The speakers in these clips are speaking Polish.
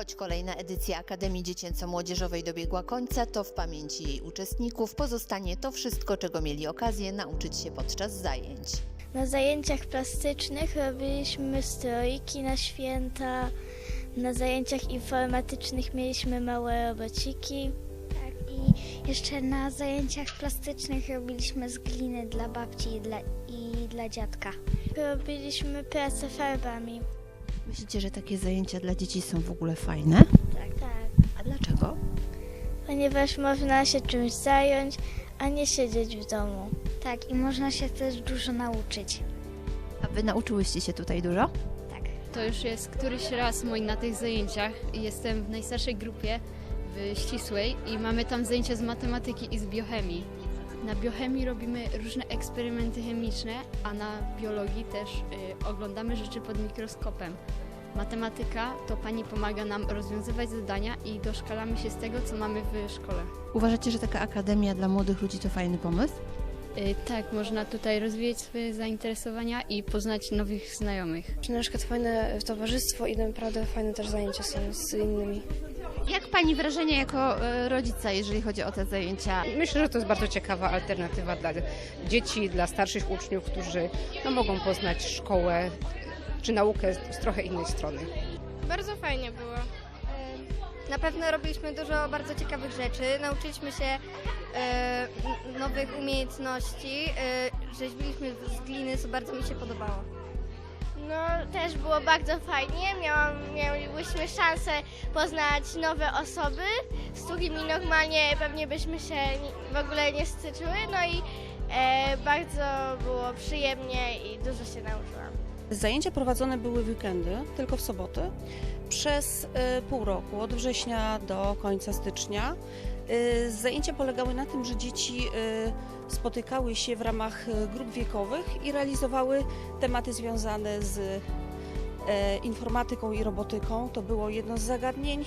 Choć kolejna edycja Akademii Dziecięco-Młodzieżowej dobiegła końca, to w pamięci jej uczestników pozostanie to wszystko, czego mieli okazję nauczyć się podczas zajęć. Na zajęciach plastycznych robiliśmy strojki na święta. Na zajęciach informatycznych mieliśmy małe robociki. Tak, i jeszcze na zajęciach plastycznych robiliśmy z gliny dla babci i dla, i dla dziadka. Robiliśmy pracę farbami. Myślicie, że takie zajęcia dla dzieci są w ogóle fajne? Tak, tak. A dlaczego? Ponieważ można się czymś zająć, a nie siedzieć w domu. Tak, i można się też dużo nauczyć. A wy nauczyłyście się tutaj dużo? Tak. To już jest któryś raz mój na tych zajęciach. Jestem w najstarszej grupie, w ścisłej i mamy tam zajęcia z matematyki i z biochemii. Na biochemii robimy różne eksperymenty chemiczne, a na biologii też y, oglądamy rzeczy pod mikroskopem. Matematyka to pani pomaga nam rozwiązywać zadania i doszkalamy się z tego, co mamy w szkole. Uważacie, że taka akademia dla młodych ludzi to fajny pomysł? Y, tak, można tutaj rozwijać swoje zainteresowania i poznać nowych znajomych. Na przykład fajne towarzystwo i naprawdę fajne też zajęcia są z innymi. Jak pani wrażenie jako e, rodzica, jeżeli chodzi o te zajęcia? Myślę, że to jest bardzo ciekawa alternatywa dla dzieci, dla starszych uczniów, którzy no, mogą poznać szkołę czy naukę z, trochę innej strony. Bardzo fajnie było. Na pewno robiliśmy dużo bardzo ciekawych rzeczy. Nauczyliśmy się e, nowych umiejętności. E, rzeźbiliśmy z gliny, co bardzo mi się podobało. No, też było bardzo fajnie. Miałam, miałyśmy szansę poznać nowe osoby, z którymi normalnie pewnie byśmy się w ogóle nie styczły. No i e, bardzo było przyjemnie i dużo się nauczyłam. Zajęcia prowadzone były w weekendy, tylko w soboty, przez e, pół roku, od września do końca stycznia. E, Zajęcia polegały na tym, że dzieci e, spotykały się w ramach grup wiekowych i realizowały tematy związane z informatyką i robotyką. To było jedno z zagadnień,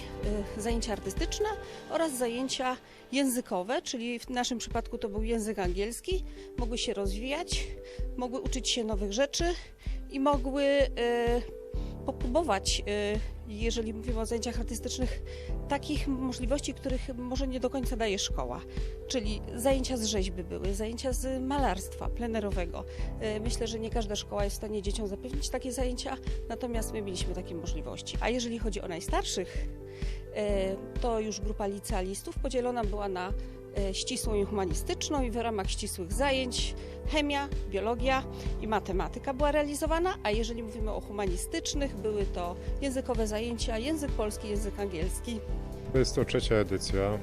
zajęcia artystyczne oraz zajęcia językowe, czyli w naszym przypadku to był język angielski. Mogły się rozwijać, mogły uczyć się nowych rzeczy i mogły e, popróbować, e, jeżeli mówimy o zajęciach artystycznych, takich możliwości, których może nie do końca daje szkoła. Czyli zajęcia z rzeźby były, zajęcia z malarstwa plenerowego. E, Myślę, że nie każda szkoła jest w stanie dzieciom zapewnić takie zajęcia, natomiast my mieliśmy takie możliwości. A jeżeli chodzi o najstarszych, to już grupa licealistów podzielona była na ścisłą i humanistyczną i w ramach ścisłych zajęć chemia, biologia i matematyka była realizowana, a jeżeli mówimy o humanistycznych, były to językowe zajęcia, język polski, język angielski. To jest to trzecia edycja e,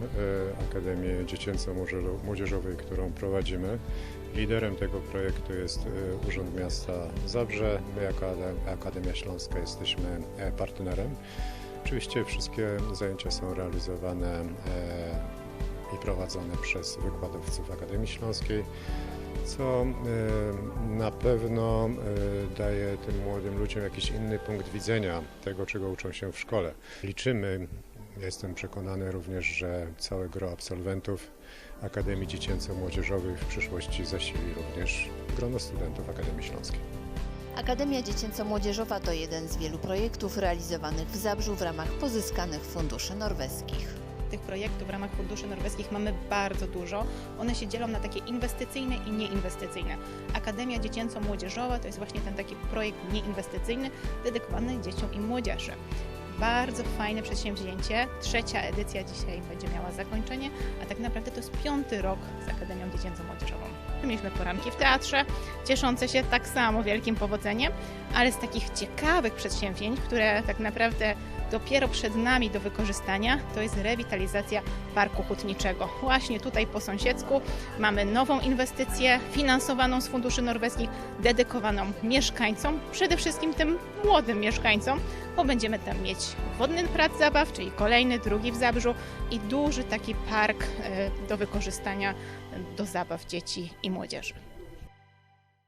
Akademii Dziecięco-Młodzieżowej, którą prowadzimy. Liderem tego projektu jest e, Urząd Miasta Zabrze. My jako Ade- Akademia Śląska jesteśmy e, partnerem. Oczywiście wszystkie zajęcia są realizowane e, i prowadzone przez wykładowców Akademii Śląskiej, co e, na pewno e, daje tym młodym ludziom jakiś inny punkt widzenia tego, czego uczą się w szkole. Liczymy Jestem przekonany również, że całe gro absolwentów Akademii Dziecięco-Młodzieżowej w przyszłości zasili również grono studentów Akademii Śląskiej. Akademia Dziecięco-Młodzieżowa to jeden z wielu projektów realizowanych w Zabrzu w ramach pozyskanych funduszy norweskich. Tych projektów w ramach funduszy norweskich mamy bardzo dużo. One się dzielą na takie inwestycyjne i nieinwestycyjne. Akademia Dziecięco-Młodzieżowa to jest właśnie ten taki projekt nieinwestycyjny dedykowany dzieciom i młodzieży. Bardzo fajne przedsięwzięcie. Trzecia edycja dzisiaj będzie miała zakończenie, a tak naprawdę to jest piąty rok z Akademią Dziecięco-Młodzieżową. Mieliśmy poranki w teatrze, cieszące się tak samo wielkim powodzeniem, ale z takich ciekawych przedsięwzięć, które tak naprawdę dopiero przed nami do wykorzystania, to jest rewitalizacja Parku Hutniczego. Właśnie tutaj po sąsiedzku mamy nową inwestycję finansowaną z funduszy norweskich, dedykowaną mieszkańcom, przede wszystkim tym młodym mieszkańcom, bo będziemy tam mieć wodny plac zabaw, czyli kolejny, drugi w Zabrzu i duży taki park e, do wykorzystania do zabaw dzieci i młodzieży.